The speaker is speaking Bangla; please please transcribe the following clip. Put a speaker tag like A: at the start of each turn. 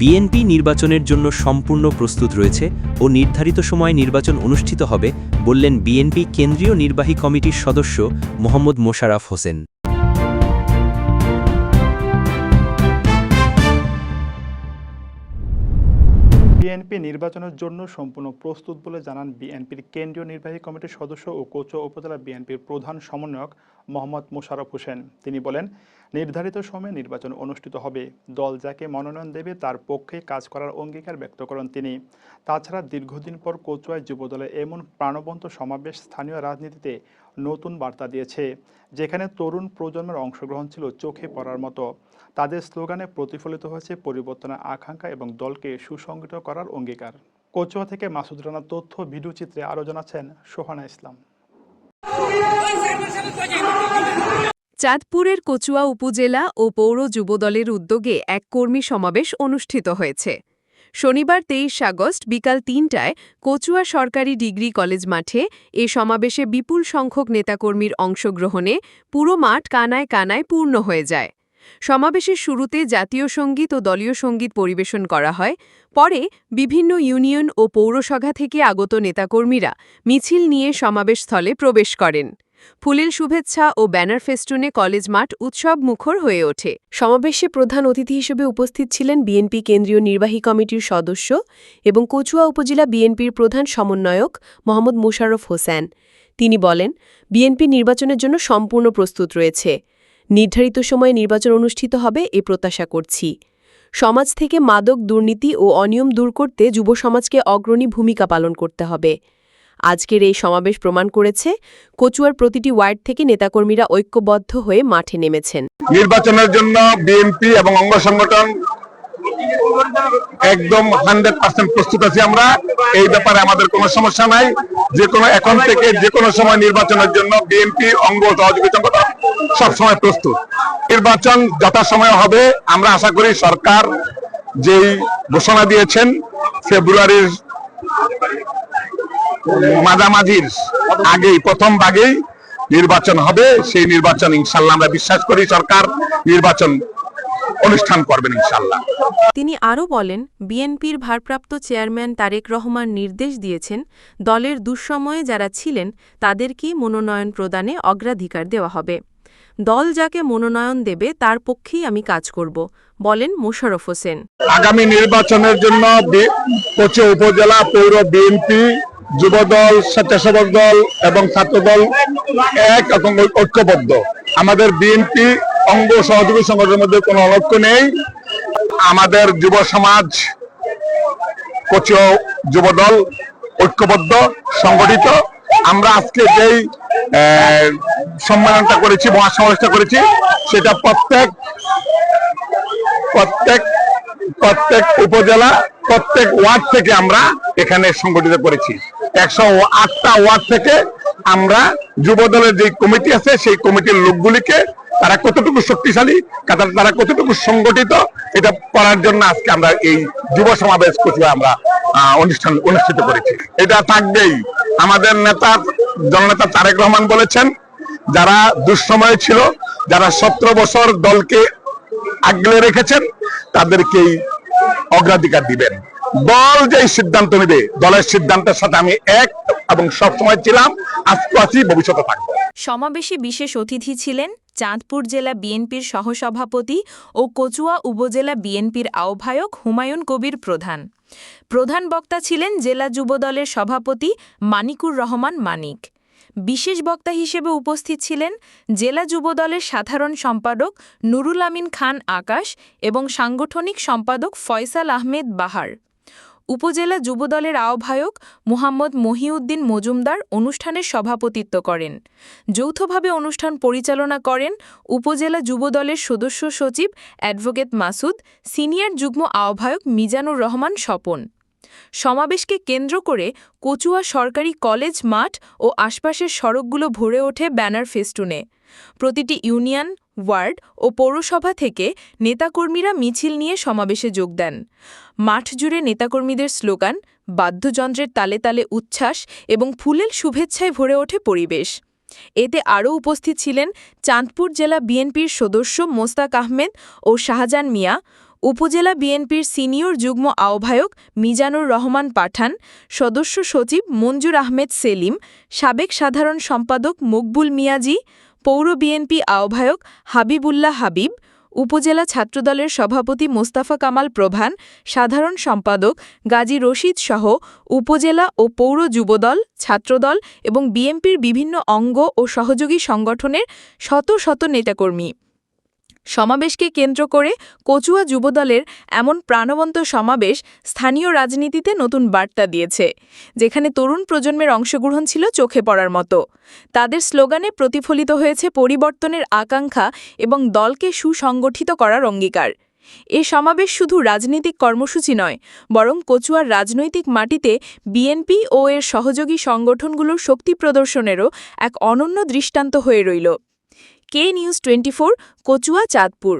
A: বিএনপি নির্বাচনের জন্য সম্পূর্ণ প্রস্তুত রয়েছে ও নির্ধারিত সময়ে নির্বাচন অনুষ্ঠিত হবে, বললেন বিএনপি কেন্দ্রীয় নির্বাহী কমিটির সদস্য মোহাম্মদ মোশাররফ হোসেন।
B: বিএনপি নির্বাচনের জন্য সম্পূর্ণ প্রস্তুত বলে জানান বিএনপির কেন্দ্রীয় নির্বাহী কমিটির সদস্য ও কোচো উপজেলা বিএনপির প্রধান সমন্বয়ক মোহাম্মদ মোশাররফ হোসেন। তিনি বলেন, নির্ধারিত সময়ে নির্বাচন অনুষ্ঠিত হবে। দল যাকে মনোনয়ন দেবে তার পক্ষে কাজ করার অঙ্গীকার ব্যক্ত করেন তিনি। তাছাড়া দীর্ঘদিন পর কচুয়ায় যুবদলে এমন প্রাণবন্ত সমাবেশ স্থানীয় রাজনীতিতে নতুন বার্তা দিয়েছে, যেখানে তরুণ প্রজন্মের অংশগ্রহণ ছিল চোখে পড়ার মতো। তাদের স্লোগানে প্রতিফলিত হয়েছে পরিবর্তনের আকাঙ্ক্ষা এবং দলকে সুসংগঠিত করার অঙ্গীকার। কচুয়া থেকে মাসুদ রানার তথ্য, ভিডিও চিত্রে আরও জানাচ্ছেন সোহানা ইসলাম।
C: চাঁদপুরের কচুয়া উপজেলা ও পৌর যুবদলের উদ্যোগে এক কর্মী সমাবেশ অনুষ্ঠিত হয়েছে। শনিবার তেইশ আগস্ট বিকাল তিনটায় কচুয়া সরকারি ডিগ্রি কলেজ মাঠে এ সমাবেশে বিপুল সংখ্যক নেতাকর্মীর অংশগ্রহণে পুরো মাঠ কানায় কানায় পূর্ণ হয়ে যায়। সমাবেশের শুরুতে জাতীয় সংগীত ও দলীয় সংগীত পরিবেশন করা হয়। পরে বিভিন্ন ইউনিয়ন ও পৌরসভা থেকে আগত নেতাকর্মীরা মিছিল নিয়ে সমাবেশস্থলে প্রবেশ করেন। ফুলেল শুভেচ্ছা ও ব্যানার ফেস্টুনে কলেজ মাঠ উৎসব মুখর হয়ে ওঠে। সমাবেশে প্রধান অতিথি হিসেবে উপস্থিত ছিলেন বিএনপি কেন্দ্রীয় নির্বাহী কমিটির সদস্য এবং কচুয়া উপজেলা বিএনপির প্রধান সমন্বয়ক মোহাম্মদ মোশাররফ হোসেন। তিনি বলেন, বিএনপি নির্বাচনের জন্য সম্পূর্ণ প্রস্তুত রয়েছে। নির্ধারিত সময়ে নির্বাচন অনুষ্ঠিত হবে এ প্রত্যাশা করছি। সমাজ থেকে মাদক, দুর্নীতি ও অনিয়ম দূর করতে যুব সমাজকে অগ্রণী ভূমিকা পালন করতে হবে। আজকের এই সমাবেশ প্রমাণ করেছে কচুয়ার প্রতিটি ওয়ার্ড থেকে নেতাকর্মীরা ঐক্যবদ্ধ হয়ে মাঠে নেমেছেন।
D: নির্বাচনের জন্য বিএনপি এবং অঙ্গ সংগঠন একদম হান্ড্রেড পার্সেন্ট প্রস্তুত আছি আমরা। এই ব্যাপারে আমাদের কোনো সমস্যা নাই। যে কোনো এখন থেকে যে কোনো সময় নির্বাচনের জন্য বিএনপি অঙ্গ সহযোগী সংগঠন সবসময় প্রস্তুত। নির্বাচন যথাসময়ে হবে। আমরা আশা করি সরকার যেই ঘোষণা দিয়েছেন, ফেব্রুয়ারির মাঝামাঝির আগেই, প্রথম ভাগেই নির্বাচন হবে। সেই নির্বাচন ইনশাল্লাহ আমরা বিশ্বাস করি সরকার নির্বাচন অনুষ্ঠান করবেন ইনশাল্লাহ।
C: তিনি আরও বলেন, বিএনপির ভারপ্রাপ্ত চেয়ারম্যান তারেক রহমান নির্দেশ দিয়েছেন, দলের দুঃসময়ে যারা ছিলেন তাদেরকেই মনোনয়ন প্রদানে অগ্রাধিকার দেওয়া হবে। দল যাকে মনোনয়ন দেবে তার পক্ষেই আমি কাজ করব, বলেন মোশাররফ হোসেন।
D: আগামী নির্বাচনের জন্য কোচে উপজেলা পৌর বিএনপি, যুবদল, স্বেচ্ছাসেবক দল এবং ছাত্রদল এক এবং ঐক্যবদ্ধ। আমাদের বিএনপি অঙ্গ সহযোগী সংগঠনের মধ্যে কোনো অনৈক্য নেই। আমাদের যুব সমাজ কোচে যুবদল ঐক্যবদ্ধ, সংগঠিত। আমরা আজকে যেই সম্মেলনটা করেছি, মহাসমাবেশটা করেছি, সেটা প্রত্যেক প্রত্যেক প্রত্যেক উপজেলা, প্রত্যেক ওয়ার্ড থেকে আমরা এখানে সংগঠিত করেছি। একশো আটটা ওয়ার্ড থেকে আমরা যুব দলের যে কমিটি আছে, সেই কমিটির লোকগুলিকে তারা কতটুকু শক্তিশালী তারা কতটুকু সংগঠিত, এটা করার জন্য আজকে আমরা এই যুব সমাবেশ কোচুয়া আমরা অনুষ্ঠান অনুষ্ঠিত করেছি। এটা থাকবেই। আমাদের নেতা জননেতা তারেক রহমান বলেছেন, যারা দুঃসময় ছিল, যারা সতেরো বছর দলকে আগলে রেখেছেন, তাদেরকেই অগ্রাধিকার দিবেন। দল যে সিদ্ধান্ত নেবে, দলের সিদ্ধান্তের সাথে আমি এক এবং সবসময় ছিলাম আজকে আছি ভবিষ্যতে থাকব।
E: সমাবেশে বিশেষ অতিথি ছিলেন চাঁদপুর জেলা বিএনপির সহসভাপতি ও কচুয়া উপজেলা বিএনপির আহ্বায়ক হুমায়ুন কবির প্রধান। প্রধান বক্তা ছিলেন জেলা যুবদলের সভাপতি মানিকুর রহমান মানিক। বিশেষ বক্তা হিসেবে উপস্থিত ছিলেন জেলা যুবদলের সাধারণ সম্পাদক নুরুল আমিন খান আকাশ এবং সাংগঠনিক সম্পাদক ফয়সাল আহমেদ বাহার। উপজেলা যুবদলের আহ্বায়ক মুহাম্মদ মহিউদ্দিন মজুমদার অনুষ্ঠানের সভাপতিত্ব করেন। যৌথভাবে অনুষ্ঠান পরিচালনা করেন উপজেলা যুবদলের সদস্য সচিব অ্যাডভোকেট মাসুদ, সিনিয়র যুগ্ম আহ্বায়ক মিজানুর রহমান স্বপন। সমাবেশকে কেন্দ্র করে কচুয়া সরকারি কলেজ মাঠ ও আশপাশের সড়কগুলো ভরে ওঠে ব্যানার ফেস্টুনে। প্রতিটি ইউনিয়ন ওয়ার্ড ও পৌরসভা থেকে নেতাকর্মীরা মিছিল নিয়ে সমাবেশে যোগ দেন। মাঠ জুড়ে নেতাকর্মীদের স্লোগান, বাদ্যযন্ত্রের তালে তালে উচ্ছ্বাস এবং ফুলেল শুভেচ্ছায় ভরে ওঠে পরিবেশ। এতে আরও উপস্থিত ছিলেন চাঁদপুর জেলা বিএনপির সদস্য মোস্তাক আহমেদ ও শাহজাহান মিয়া, উপজেলা বিএনপির সিনিয়র যুগ্ম আহ্বায়ক মিজানুর রহমান পাঠান, সদস্য সচিব মঞ্জুর আহমেদ সেলিম, সাবেক সাধারণ সম্পাদক মকবুল মিয়াজি পৌর বিএনপি আহ্বায়ক হাবিবুল্লাহ হাবিব, উপজেলা ছাত্রদলের সভাপতি মোস্তাফা কামাল প্রধান, সাধারণ সম্পাদক গাজী রশিদ সহ উপজেলা ও পৌর যুবদল, ছাত্রদল এবং বিএনপির বিভিন্ন অঙ্গ ও সহযোগী সংগঠনের শত শত নেতাকর্মী। সমাবেশকে কেন্দ্র করে কচুয়া যুবদলের এমন প্রাণবন্ত সমাবেশ স্থানীয় রাজনীতিতে নতুন বার্তা দিয়েছে, যেখানে তরুণ প্রজন্মের অংশগ্রহণ ছিল চোখে পড়ার মতো। তাদের স্লোগানে প্রতিফলিত হয়েছে পরিবর্তনের আকাঙ্ক্ষা এবং দলকে সুসংগঠিত করার অঙ্গীকার। এ সমাবেশ শুধু রাজনৈতিক কর্মসূচি নয়, বরং কচুয়ার রাজনৈতিক মাটিতে বিএনপি ও এর সহযোগী সংগঠনগুলোর শক্তি প্রদর্শনেরও এক অনন্য দৃষ্টান্ত হয়ে রইল। কে নিউজ টোয়েন্টি কচুয়া চাঁদপুর